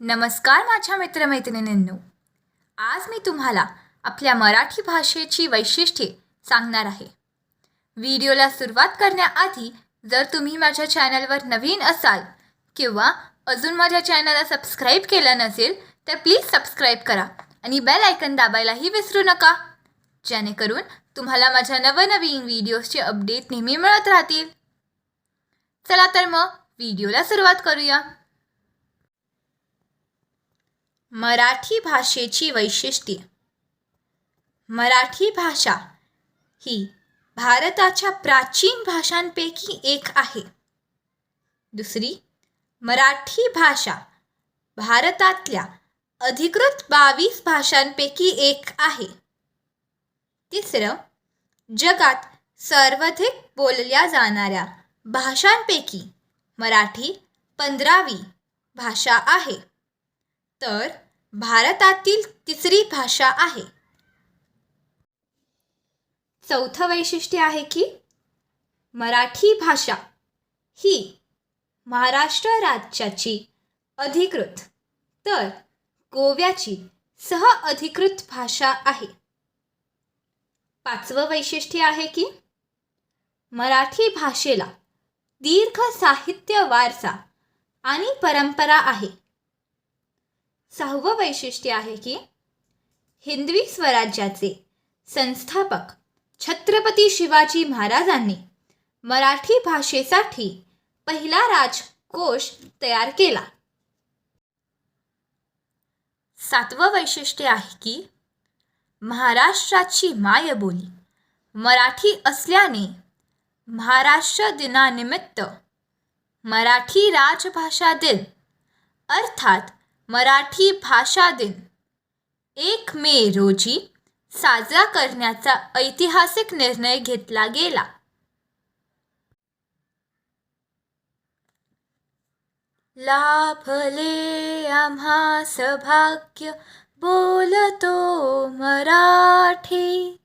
नमस्कार माझ्या मित्रमैत्रिणींनो. आज मी तुम्हाला आपल्या मराठी भाषेची वैशिष्ट्ये सांगणार आहे. व्हिडिओला सुरुवात करण्याआधी जर तुम्ही माझ्या चॅनलवर नवीन असाल किंवा अजून माझ्या चॅनलला सबस्क्राईब केलं नसेल तर प्लीज सबस्क्राईब करा आणि बेल आयकन दाबायलाही विसरू नका. जेणेकरून तुम्हाला माझ्या नवनवीन व्हिडिओजचे अपडेट नेहमी मिळत राहतील. चला तर मग व्हिडिओला सुरुवात करूया. मराठी भाषेची वैशिष्ट्ये. मराठी भाषा ही भारताच्या प्राचीन भाषांपैकी एक आहे. दुसरी मराठी भाषा भारतातल्या अधिकृत बावीस भाषांपैकी एक आहे. तिसरं जगात सर्वाधिक बोलल्या जाणाऱ्या भाषांपैकी मराठी पंधरावी भाषा आहे. तर भारतातील तिसरी भाषा आहे. चौथं वैशिष्ट्य आहे की मराठी भाषा ही महाराष्ट्र राज्याची अधिकृत तर गोव्याची सह अधिकृत भाषा आहे. पाचवं वैशिष्ट्य आहे की मराठी भाषेला दीर्घ साहित्य वारसा आणि परंपरा आहे. सहावं वैशिष्ट्य आहे की हिंदवी स्वराज्याचे संस्थापक छत्रपती शिवाजी महाराजांनी मराठी भाषेसाठी पहिला राजकोश तयार केला. सातवं वैशिष्ट्य आहे की महाराष्ट्राची मायबोली मराठी असल्याने महाराष्ट्र दिनानिमित्त मराठी राजभाषा दिन अर्थात मराठी भाषा दिन. एक मे रोजी साजरा करण्याचा ऐतिहासिक निर्णय घेतला गेला. लाभले आम्हा सभाग्य बोलतो मराठी.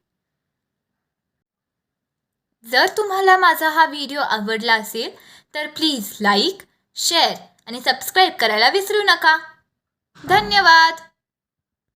जर तुम्हाला माझा हा व्हिडिओ आवडला असेल तर प्लीज लाईक शेअर आणि सबस्क्राईब करायला विसरू नका. धन्यवाद.